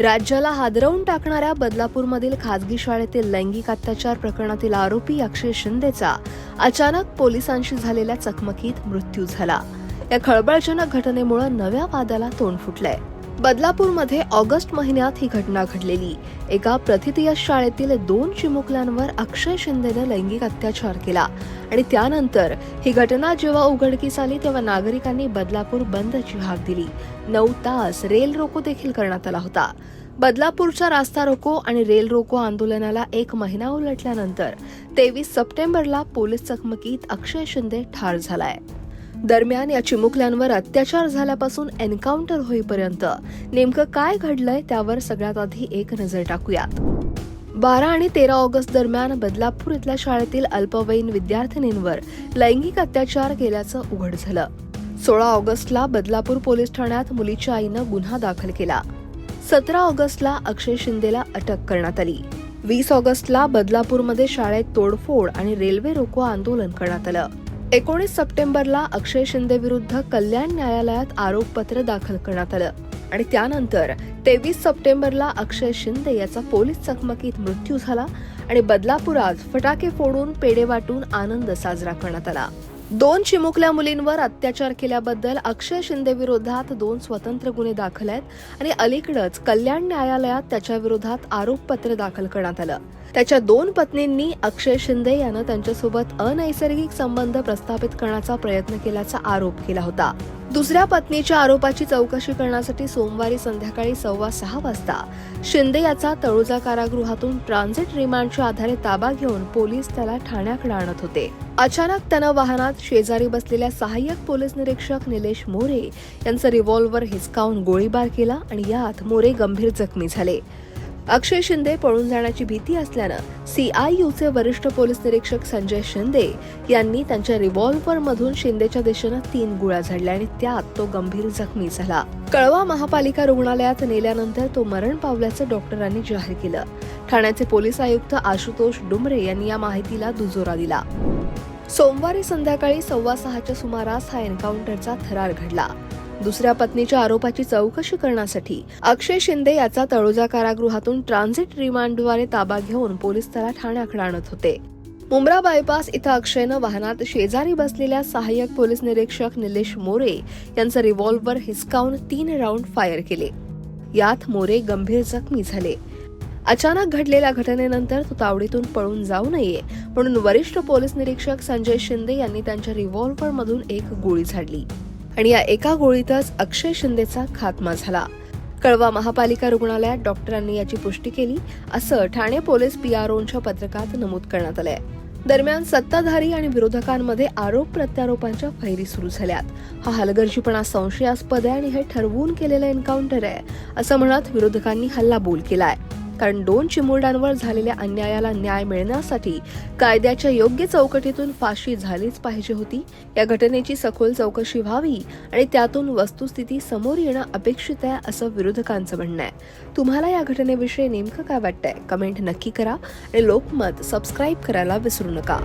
राज्याला हादरवून टाकणाऱ्या बदलापूरमधील खाजगी शाळेतील लैंगिक अत्याचार प्रकरणातील आरोपी अक्षय शिंदेचा अचानक पोलिसांशी झालेल्या चकमकीत मृत्यू झाला. या खळबळजनक घटनेमुळे नव्या वादाला तोंड फुटलंय. बदलापूरमध्ये ऑगस्ट महिन्यात ही घटना घडलेली. एका प्रथितीय शाळेतील दोन चिमुकल्यांवर अक्षय शिंदेने लैंगिक अत्याचार केला आणि त्यानंतर ही घटना जेव्हा उघडकीस आली तेव्हा नागरिकांनी बदलापूर बंदची हाक दिली. नऊ तास रेल रोको देखील करण्यात आला होता. बदलापूरच्या रास्ता रोको आणि रेल रोको आंदोलनाला एक महिना उलटल्यानंतर तेवीस सप्टेंबरला पोलीस चकमकीत अक्षय शिंदे ठार झालाय. दरम्यान या चिमुकल्यांवर अत्याचार झाल्यापासून एन्काउंटर होईपर्यंत नेमकं काय घडलंय त्यावर सगळ्यात आधी एक नजर टाकूयात. बारा आणि तेरा ऑगस्ट दरम्यान बदलापूर इथल्या शाळेतील अल्पवयीन विद्यार्थिनींवर लैंगिक अत्याचार केल्याचं उघड झालं. सोळा ऑगस्टला बदलापूर पोलीस ठाण्यात मुलीच्या आईनं गुन्हा दाखल केला. सतरा ऑगस्टला अक्षय शिंदेला अटक करण्यात आली. वीस ऑगस्टला बदलापूरमध्ये शाळेत तोडफोड आणि रेल्वे रोको आंदोलन करण्यात आलं. एकोणीस सप्टेंबरला अक्षय शिंदे विरुद्ध कल्याण न्यायालयात आरोपपत्र दाखल करण्यात आलं. आणि त्यानंतर तेवीस सप्टेंबरला अक्षय शिंदे याचा पोलीस चकमकीत मृत्यू झाला आणि बदलापुरात फटाके फोडून पेढे वाटून आनंद साजरा करण्यात आला. दोन चिमुकल्या मुलींवर अत्याचार केल्याबद्दल अक्षय शिंदे विरोधात दोन स्वतंत्र गुन्हे दाखल आहेत आणि अलीकडच कल्याण न्यायालयात त्याच्या विरोधात आरोपपत्र दाखल करण्यात आलं. त्याच्या दोन पत्नींनी अक्षय शिंदे यानं त्यांच्यासोबत अनैसर्गिक संबंध प्रस्थापित करण्याचा प्रयत्न केल्याचा आरोप केला होता. दुसऱ्या पत्नीच्या आरोपाची चौकशी करण्यासाठी सोमवारी संध्याकाळी सव्वा सहा वाजता शिंदे याचा तळोजा कारागृहातून ट्रान्झिट रिमांडच्या आधारे ताबा घेऊन पोलीस त्याला ठाण्याकडे आणत होते. अचानक त्यानं वाहनात शेजारी बसलेल्या सहाय्यक पोलीस निरीक्षक निलेश मोरे यांचा रिव्हॉल्व्हर हिसकावून गोळीबार केला आणि यात मोरे गंभीर जखमी झाले. अक्षय शिंदे पळून जाण्याची भीती असल्यानं सीआययूचे वरिष्ठ पोलीस निरीक्षक संजय शिंदे यांनी त्यांच्या रिव्हॉल्व्हर मधून शिंदेच्या दिशेनं तीन गोळ्या झाडल्या आणि त्यात तो गंभीर जखमी झाला. कळवा महापालिका रुग्णालयात नेल्यानंतर तो मरण पावल्याचं डॉक्टरांनी जाहीर केलं. ठाण्याचे पोलीस आयुक्त आशुतोष डुमरे यांनी या माहितीला दुजोरा दिला. सोमवारी संध्याकाळी सव्वा सहाच्या सुमारास हा एन्काउंटरचा थरार घडला. दुसऱ्या पत्नीच्या आरोपाची चौकशी करण्यासाठी. अक्षय शिंदे याचा तळोजा कारागृहातून ट्रान्झिट रिमांडद्वारे ताबा घेऊन पोलीस त्याला ठाण्याकडे आणत होते. मुंब्रा बायपास इथं अक्षयनं वाहनात शेजारी बसलेल्या सहाय्यक पोलीस निरीक्षक निलेश मोरे यांचं रिव्हॉल्व्हर हिसकावून तीन राऊंड फायर केले. यात मोरे गंभीर जखमी झाले. अचानक घडलेल्या घटनेनंतर तो तावडीतून पळून जाऊ नये म्हणून वरिष्ठ पोलीस निरीक्षक संजय शिंदे यांनी त्यांच्या रिव्हॉल्व्हर मधून एक गोळी झाडली. आणि या एका गोळीतच अक्षय शिंदेचा खात्मा झाला. कळवा महापालिका रुग्णालयात डॉक्टरांनी याची पुष्टी केली असं ठाणे पोलीस पीआरओच्या पत्रकात नमूद करण्यात आलंय. दरम्यान सत्ताधारी आणि विरोधकांमध्ये आरोप प्रत्यारोपांच्या फैरी सुरू झाल्यात. हा हलगर्जीपणा संशयास्पद आहे आणि हे ठरवून केलेलं एन्काउंटर आहे असं म्हणत विरोधकांनी हल्लाबोल केलाय. कारण दोन चिमुरड्यांवर झालेल्या अन्यायाला न्याय मिळण्यासाठी कायद्याच्या योग्य चौकटीतून फाशी झालीच पाहिजे होती. या घटनेची सखोल चौकशी व्हावी आणि त्यातून वस्तुस्थिती समोर येणं अपेक्षित आहे असं विरोधकांचं म्हणणं आहे. तुम्हाला या घटनेविषयी नेमकं काय वाटतंय? कमेंट नक्की करा आणि लोकमत सबस्क्राईब करायला विसरू नका.